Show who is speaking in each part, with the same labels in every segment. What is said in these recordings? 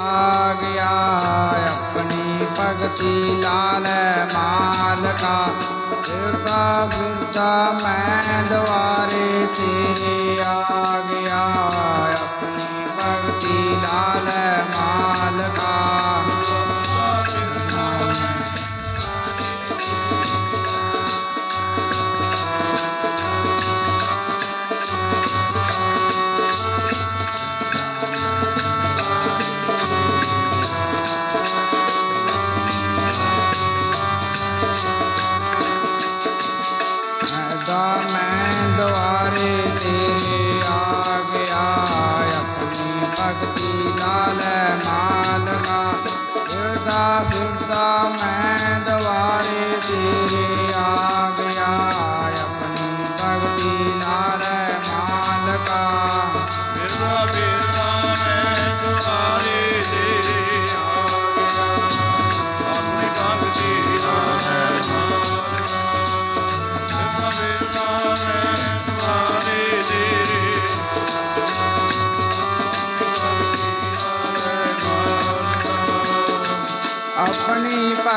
Speaker 1: ਆ ਗਿਆ ਆਪਣੀ ਭਗਤੀ ਲਾਲ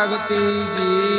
Speaker 1: Thiago Teixeira.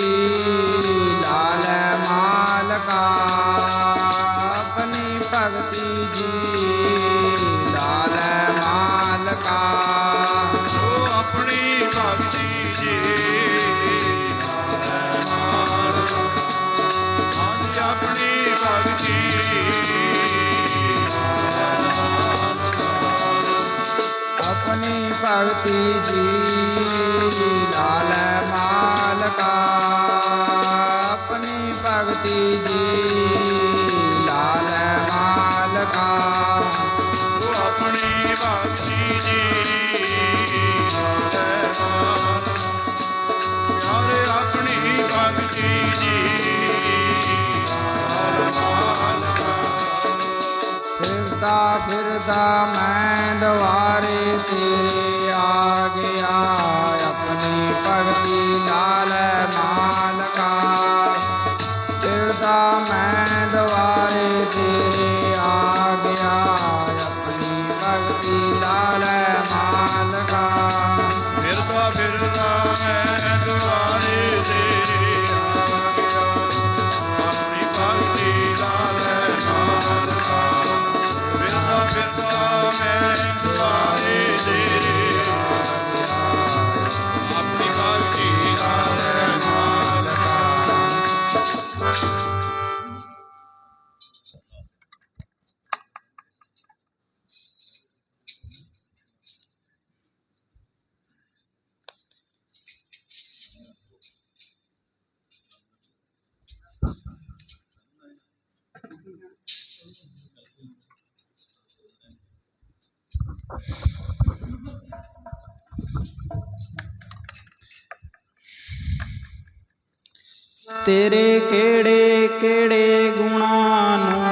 Speaker 1: ਤੇਰੇ ਕਿਹੜੇ ਕਿਹੜੇ ਗੁਣਾਂ ਨੂੰ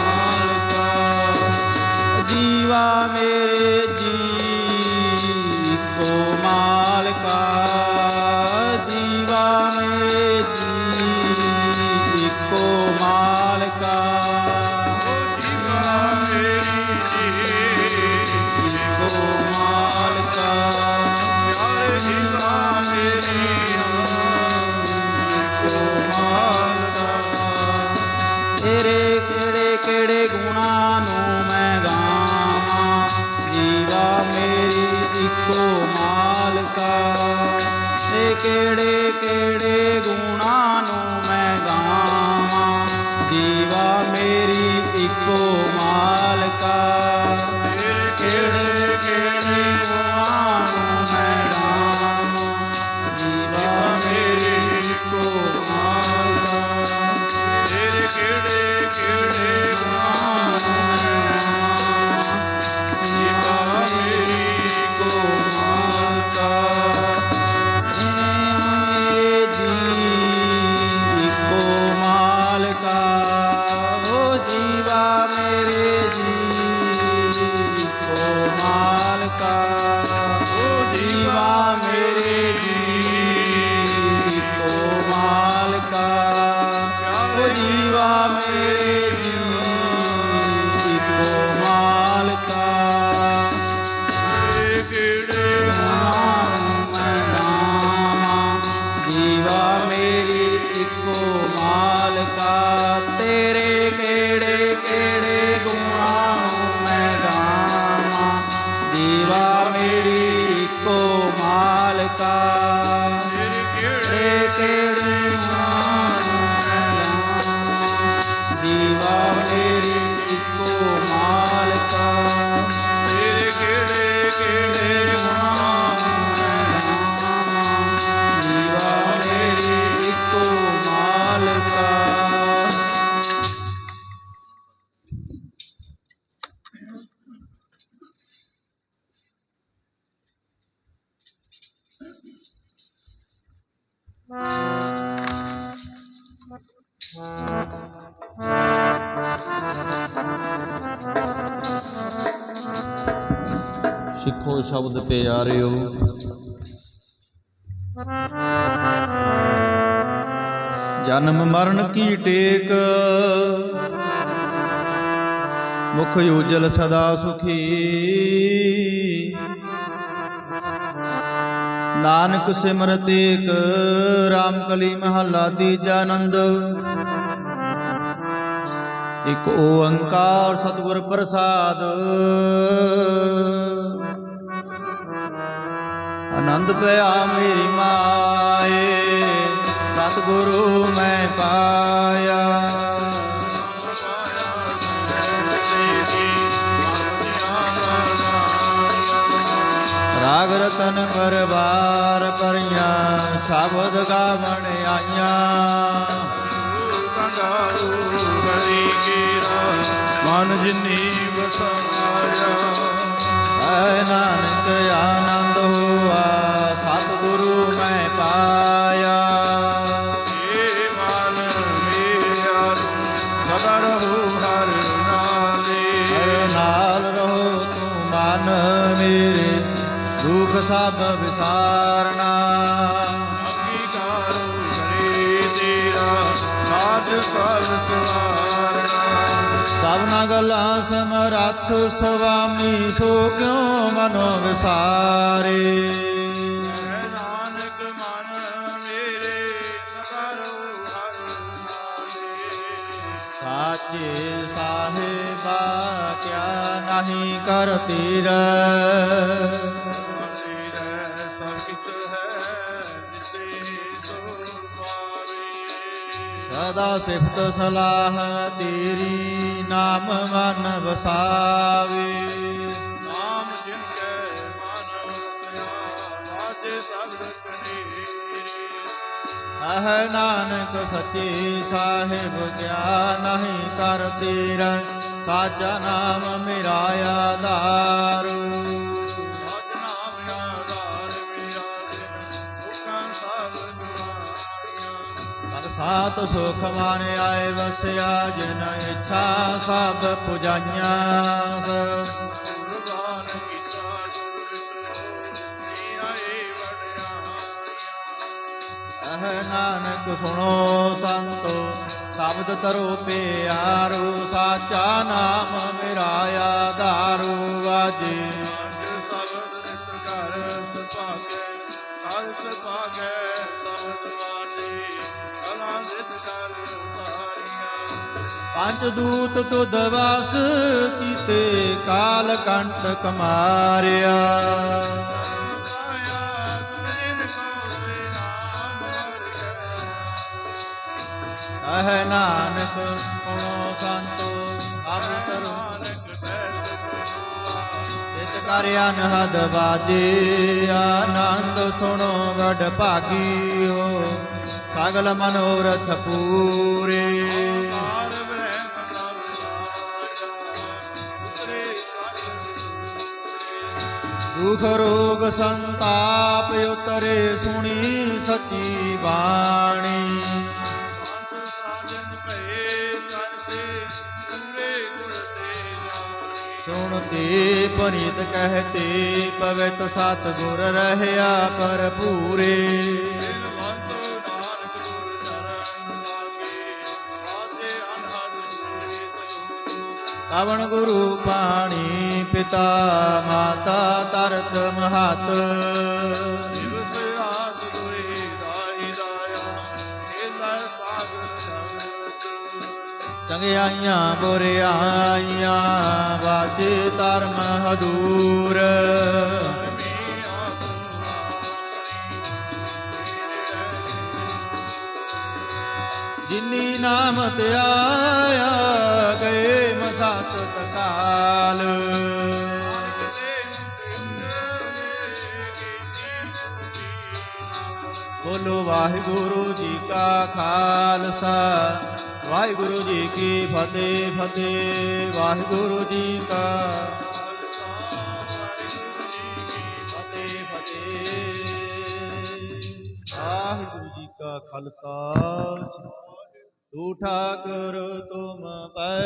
Speaker 1: ਜੀਵਾ ਮੇਰੇ ਜੀ
Speaker 2: ਇੱਕੋ ਮਾਲਕਾ
Speaker 3: ਤੇਰੇ
Speaker 2: ਕਿਹੜੇ ਜੀਵਾ ਮੇਰੀ ਇੱਕੋ ਮਾਲਕਾ
Speaker 3: ਤੇਰੇ ਕਿਹੜੇ ਕਿਹੜੇ
Speaker 2: ਗੁਣਾਂ ਮੈਂ ਗਾਵਾਂ ਜੀਵਾ ਮੇਰੀ ਇੱਕੋ ਮਾਲਕਾ
Speaker 4: ਸਿੱਖੋ ਸ਼ਬਦ ਪਿਆਰਿਓ
Speaker 2: ਜਨਮ ਮਰਨ ਕੀ ਟੇਕ? ਮੁਖ ਉਜਲ ਸਦਾ ਸੁਖੀ। ਨਾਨਕ ਸਿਮਰਤ ਏਕ, ਰਾਮ ਕਲੀ ਮਹੱਲਾ ਤੀਜਾ ਆਨੰਦ। ਇਕ ਓੰਕਾਰ ਸਤਿਗੁਰ ਪ੍ਰਸਾਦ। ਆਨੰਦ ਪਿਆ ਮੇਰੀ ਮਾਏ, ਸਤਿਗੁਰੂ ਮੈਂ ਪਾਇਆ। ਰਤਨ ਪਰਵਾਰ ਪਰੀਆਂ ਸ਼ਬਦ ਗਾਵਣ ਆਈਆਂ।
Speaker 3: ਮਨ ਜਿਨੀ ਵਸਾਇਆ।
Speaker 2: ਐ ਨਾਨਕ ਆਨੰਦ ਹੋਆ ਸਤਿਗੁਰੂ ਮੈਂ ਪਾਇਆ।
Speaker 3: ਏ ਮਨ ਮੇਰਾ ਸਦਾ ਰਹੋ ਹਰ ਨਾਲੇ।
Speaker 2: ਹਰ ਨਾਲ ਰਹੋ ਤੂੰ ਮਨ ਮੇਰੇ। ਦੁਖ ਸਭ ਵਿਸਾਰਨਾ।
Speaker 3: ਅੰਗੀਕਾਰੋ ਕਰੇ ਤੇਰਾ ਸਾਧ ਸਭ ਸਵਾਰਨਾ।
Speaker 2: ਸਭਨਾ ਗੱਲਾਂ ਸਮਰੱਥ ਸੁਆਮੀ ਸੋ ਕਿਉ ਮਨੋ ਵਿਸਾਰੇ?
Speaker 3: ਨਾਨਕ ਮਨ ਮੇਰੇ ਰਹੋ ਹਰ
Speaker 2: ਸਾਚੇ ਸਾਹਿਬਾ ਕਿਆ ਨਹੀਂ ਕਰ ਤੀਰ? ਸਦਾ ਸਿਫਤ ਸਲਾਹ ਤੇਰੀ ਨਾਮ ਮਨ ਵਸਾਵੇ।
Speaker 3: ਨਾਮ ਜਿਨ ਕੈ ਮਨ ਵਾਜੇ ਸਬਦ ਕਨੀਰੇ
Speaker 2: ਆਹ ਨਾਨਕ ਸੱਚੇ ਸਾਹਿਬ ਕਿਆ ਨਹੀਂ ਕਰ ਤੀਰ। ਸਾਚਾ ਨਾਮ ਮੇਰਾ ਆਧਾਰੂ।
Speaker 3: ਸਤ
Speaker 2: ਸਾਤ ਸੁਖ ਮਨ ਆਏ ਵਸਿਆ, ਜਿਨ ਇੱਛਾ ਸਭ ਪੁਜਾਈਆਂ। ਨਾਨਕ ਸੁਣੋ ਸੰਤੋ, ਸ਼ਬਦ ਤਰੋ ਪਿਆਰੂ, ਸਾਚਾ ਨਾਮ ਮੇਰਾ
Speaker 3: ਪੰਜ
Speaker 2: ਦੂਤ ਤੁਧ ਵਾਸ ਕੀਤੇ ਕਾਲ ਕੰਠ
Speaker 3: ਕਮਾਰਿਆ।
Speaker 2: ਅਹ ਨਾਨਕ ਹੁਣੋ ਸੰਤੋ
Speaker 3: ਅਮਰਤਰੋ
Speaker 2: ਤਿਤ ਕਰ ਅਨਹਦ ਬਾਜੇ ਆਨੰਦ ਸੁਣੋ ਗੜ ਭਾਗੀਓ। ਸਗਲ ਮਨੋਰਥ ਪੂਰੇ। ਦੁਖ ਰੋਗ ਸੰਤਾਪ ਉਤਰੇ ਸੁਣੀ ਸੱਚੀ ਬਾਣੀ। ਸੁਣਤੇ ਪਰਿਤ ਕਹਤੇ ਪਵਿਤ ਸਤ ਗੁਰ ਰਹਿਆ ਪਰ ਪੂਰੇ
Speaker 3: ਤਲੋ
Speaker 2: ਕਵਣ ਗੁਰੂ ਪਾਣੀ ਪਿਤਾ ਮਾਤਾ ਤਰਤ ਮਹਤ।
Speaker 3: ਦਿਵਸ ਰਾਤ ਦੋਏ ਰਾਹੀ ਰਾਇਆ ਖੇਲਾ ਸਾਗਰ ਜਗਤ
Speaker 2: ਚੰਗਿਆਈਆਂ ਬੁਰਿਆਈਆਂ ਵਾਜੇ ਧਰਮ ਹਦੂਰ। ਜਿਨੀ ਨਾਮ ਤੇ ਆਇਆ ਗਏ ਮਸਾਤ ਤਕਾਲ ਬੋਲੋ ਵਾਹਿਗੁਰੂ ਜੀ ਕਾ ਖਾਲਸਾ, ਵਾਹਿਗੁਰੂ ਜੀ ਕੀ ਫਤਿਹ ਫਤਿਹ ਵਾਹਿਗੁਰੂ ਜੀ ਕਾ ਫਤਿਹ ਫਤਿਹ ਵਾਹਿਗੁਰੂ ਜੀ ਕਾ ਖਾਲਸਾ। ਤੂ ਠਾਕੁਰ ਤੁਮ ਪੈ